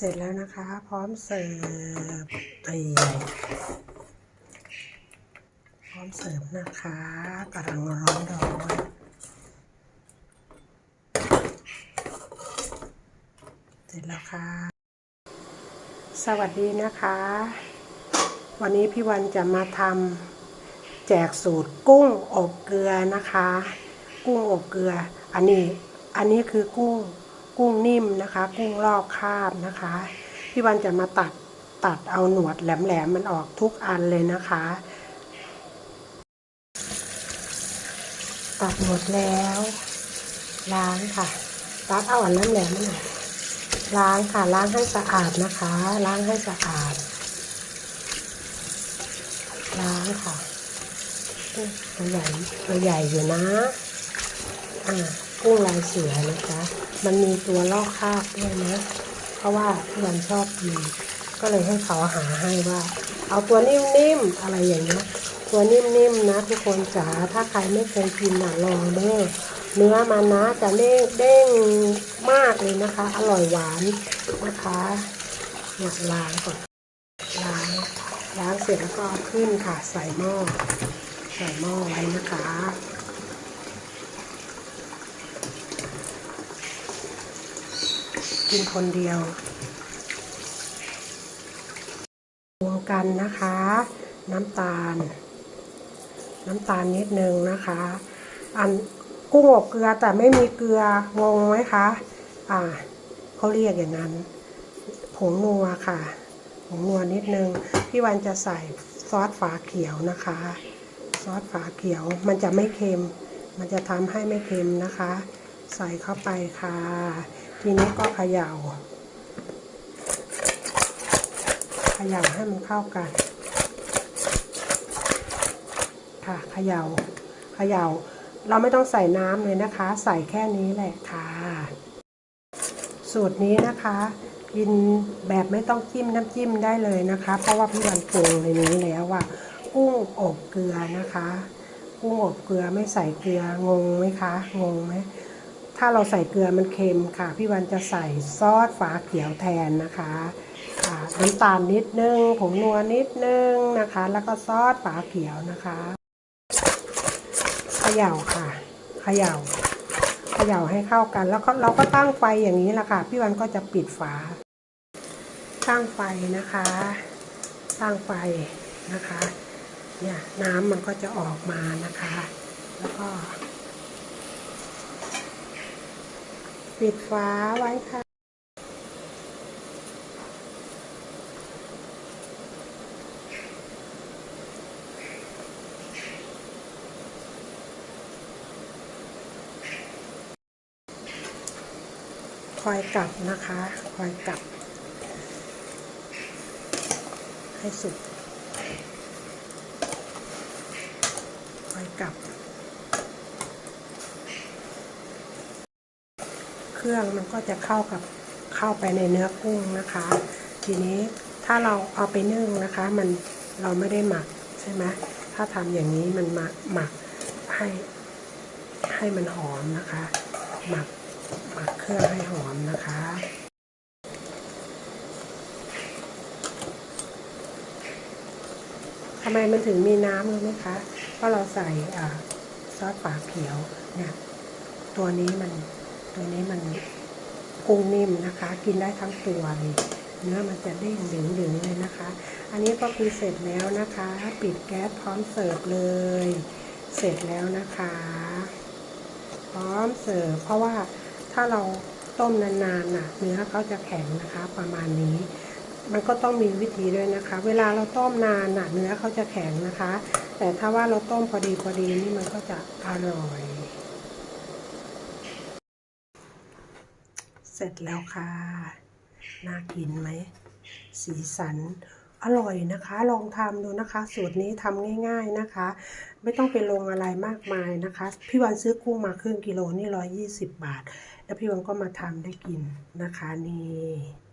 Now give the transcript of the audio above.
เสร็จแล้วนะคะ พร้อมเสิร์ฟไอ้พร้อมเสิร์ฟนะคะกำลังร้อนร้อนเสร็จแล้วค่ะ สวัสดีนะคะ วันนี้พี่วันจะมาทำแจกสูตรกุ้งอบเกลือนะคะ กุ้งอบเกลือ อันนี้ อันนี้คือกุ้ง กุ้งนิ่มนะคะ กุ้งลอกคาบนะคะ พี่วันจะมาตัดตัดเอาหนวดแหลมๆมันออกทุกอันเลยนะคะ ตัดหมดแล้ว ล้างค่ะตัดเอาอันนั้นแหลมๆมันออกล้างค่ะล้างให้สะอาดนะคะ ล้างให้สะอาด ล้างค่ะตัวใหญ่ตัวใหญ่อยู่นะอ่ากุ้งลายเสือนะคะ มันมีตัวลอกคราบด้วยนะ เพราะว่าพี่วันชอบกินก็เลยให้เขาหาให้ว่า เอาตัวนิ่มๆอะไรอย่างเงี้ยตัวนิ่มๆนะทุกคนจ๋าถ้าใครไม่เคยกินอะลองเด้อเนื้อมันนะจะเด้งเด้งมากเลยนะคะ อร่อยหวานนะคะเนี่ยล้างก่อนล้างล้างเสร็จแล้วก็ขึ้นค่ะใส่หม้อใส่หม้อไว้นะคะ กินคนเดียวรวมกันนะคะ น้ำตาล น้ำตาลนิดนึงนะคะ อันกุ้งอบเกลือแต่ไม่มีเกลืองงไหมคะ อ่าเขาเรียกอย่างนั้น ผงนัวค่ะ ผงนัวนิดนึง พี่วันจะใส่ซอสฝาเขียวนะคะ ซอสฝาเขียวมันจะไม่เค็ม มันจะทำให้ไม่เค็มนะคะ ใส่เข้าไปค่ะ ทีนี้ก็เขย่าเขย่าให้มันเข้ากัน ค่ะเขย่าเขย่า เราไม่ต้องใส่น้ำเลยนะคะ ใส่แค่นี้แหละค่ะ สูตรนี้นะคะกินแบบไม่ต้องจิ้มน้ำจิ้มได้เลยนะคะ เพราะว่าพี่วันปรุงในนี้แล้วว่ากุ้งอบเกลือนะคะ กุ้งอบเกลือไม่ใส่เกลืองงไหมคะ งงไหม ถ้าเราใส่เกลือมันเค็มค่ะ พี่วันจะใส่ซอสฝาเขียวแทนนะคะน้ำตาลนิดนึงผงนัวนิดนึงนะคะ แล้วก็ซอสฝาเขียวนะคะเขย่าค่ะเขย่าเขย่าให้เข้ากัน แล้วก็เราก็ตั้งไฟอย่างนี้แหละค่ะ พี่วันก็จะปิดฝา ตั้งไฟนะคะ ตั้งไฟนะคะ เนี่ยน้ำมันก็จะออกมานะคะ แล้วก็ ปิดฝาไว้ค่ะ คอยกลับนะคะ คอยกลับ ให้สุด คอยกลับ เครื่องมันก็จะเข้ากับเข้าไปในเนื้อกุ้งนะคะ ทีนี้ถ้าเราเอาไปนึ่งนะคะ มันเราไม่ได้หมักใช่ไหมถ้าทำอย่างนี้มันหมักหมักให้ให้มันหอมนะคะ หมักหมักเครื่องให้หอมนะคะทำไมมันถึงมีน้ำรู้ไหมคะเพราะเราใส่อซอสฝาเขียวเนี่ยตัวนี้มัน ตัวนี้มันกุ้งนิ่มนะคะ กินได้ทั้งตัวเลยเนื้อมันจะเด้งดึงดึงๆเลยนะคะ อันนี้ก็คือเสร็จแล้วนะคะ ปิดแก๊สพร้อมเสิร์ฟเลย เสร็จแล้วนะคะ พร้อมเสิร์ฟเพราะว่าถ้าเราต้มนานๆน่ะ เนื้อเขาจะแข็งนะคะประมาณนี้ มันก็ต้องมีวิธีด้วยนะคะ เวลาเราต้มนานน่ะ เนื้อเขาจะแข็งนะคะ แต่ถ้าว่าเราต้มพอดีพอดีนี่มันก็จะอร่อย เสร็จแล้วค่ะ น่ากินไหม สีสัน อร่อยนะคะ ลองทำดูนะคะ สูตรนี้ทำง่าย ๆนะคะ ไม่ต้องไปลงอะไรมากมายนะคะ พี่วันซื้อกุ้งมาครึ่งกิโลนี่ร้อยยี่สิบบาท แล้วพี่วันก็มาทำได้กินนะคะนี่